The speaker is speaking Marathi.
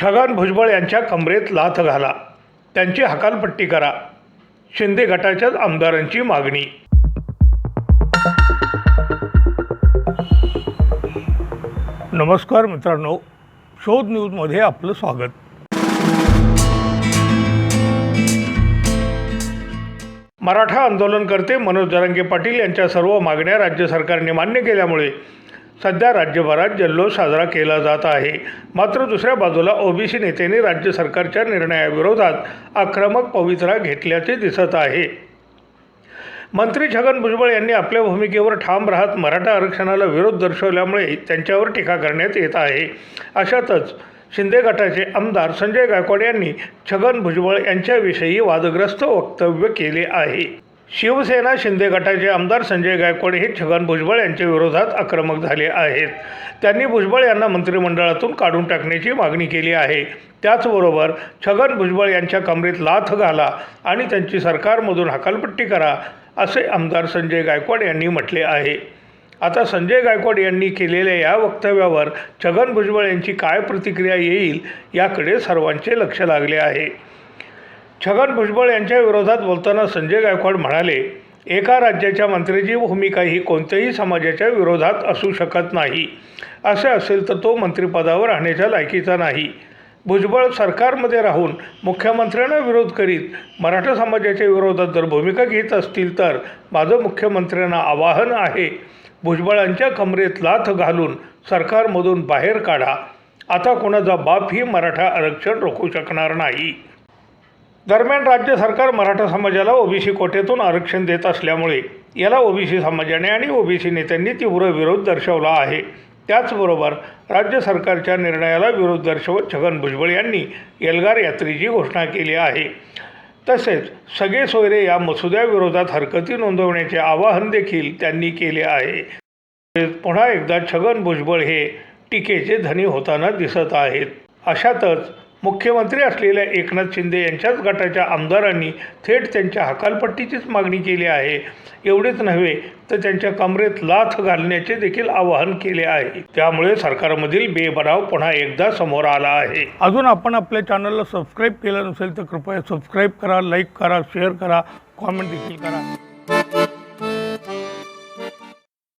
छगन भुजबळ यांच्या कमरेत लाथ घाला. त्यांची हकालपट्टी करा. शिंदे गटाच्याच आमदारांची मागणी. नमस्कार मित्रांनो. शोध न्यूजमध्ये आपलं स्वागत. मराठा आंदोलनकर्ते मनोज जरांगे पाटील यांच्या सर्व मागण्या राज्य सरकारने मान्य केल्यामुळे सध्या राज्यभरात जल्लोष साजरा केला जात आहे. मात्र दुसऱ्या बाजूला ओबीसी नेत्यांनी राज्य सरकारच्या निर्णयाविरोधात आक्रमक पवित्रा घेतल्याचे दिसत आहे. मंत्री छगन भुजबळ यांनी आपल्या भूमिकेवर ठाम राहत मराठा आरक्षणाला विरोध दर्शवल्यामुळे त्यांच्यावर टीका करण्यात येत आहे. अशातच शिंदे गटाचे आमदार संजय गायकवाड यांनी छगन भुजबळ यांच्याविषयी वादग्रस्त वक्तव्य केले आहे. शिवसेना शिंदे गटाचे आमदार संजय गायकवाड हे छगन भुजबळ यांच्या विरोधात आक्रमक झाले आहेत. त्यांनी भुजबळ यांना मंत्रिमंडळातून काढून टाकण्याची मागणी केली आहे. त्याचबरोबर छगन भुजबळ यांच्या कमरेत लाथ घाला आणि त्यांची सरकारमधून हकालपट्टी करा असे आमदार संजय गायकवाड यांनी म्हटले आहे. आता संजय गायकवाड यांनी केलेल्या या वक्तव्यावर छगन भुजबळ यांची काय प्रतिक्रिया येईल याकडे सर्वांचे लक्ष लागले आहे. छगन भुजबळ यांच्या विरोधात बोलताना संजय गायकवाड म्हणाले एका राज्याच्या मंत्र्याची भूमिका ही कोणत्याही समाजाच्या विरोधात असू शकत नाही. असे असेल तर तो मंत्रिपदावर राहण्याच्या लायकीचा नाही. भुजबळ सरकारमध्ये राहून मुख्यमंत्र्यांना विरोध करीत मराठा समाजाच्या विरोधात जर भूमिका घेत असतील तर माझं मुख्यमंत्र्यांना आवाहन आहे. भुजबळांच्या कमरेत लाथ घालून सरकारमधून बाहेर काढा. आता कोणाचा बापही मराठा आरक्षण रोखू शकणार नाही. दरम्यान राज्य सरकार मराठा समाजाला ओबीसी कोट्यातून आरक्षण देत असल्यामुळे याला ओबीसी समाजाने आणि ओबीसी नेत्यांनी तीव्र विरोध दर्शवला आहे. त्याचबरोबर राज्य सरकारच्या निर्णयाला विरोध दर्शवत छगन भुजबळ यांनी एल्गार यात्रेची घोषणा केली आहे. तसेच सगळे सोयरे या मसुद्याविरोधात हरकती नोंदवण्याचे आवाहन देखील त्यांनी केले आहे. पुन्हा एकदा छगन भुजबळ हे टीकेचे धनी होताना दिसत आहेत. अशातच मुख्यमंत्री असलेल्या एकनाथ शिंदे यांच्याच गटाच्या आमदारांनी थेट त्यांच्या हकालपट्टीचीच मागणी केली आहे. एवढेच नव्हे तर त्यांच्या कमरेत लाथ घालण्याचे देखील आवाहन केले आहे. त्यामुळे सरकारमधील बेबनाव पुन्हा एकदा समोर आला आहे. अजून आपण आपल्या चॅनलला सबस्क्राईब केलं नसेल तर कृपया सबस्क्राईब करा लाईक करा शेअर करा कॉमेंट देखील करा.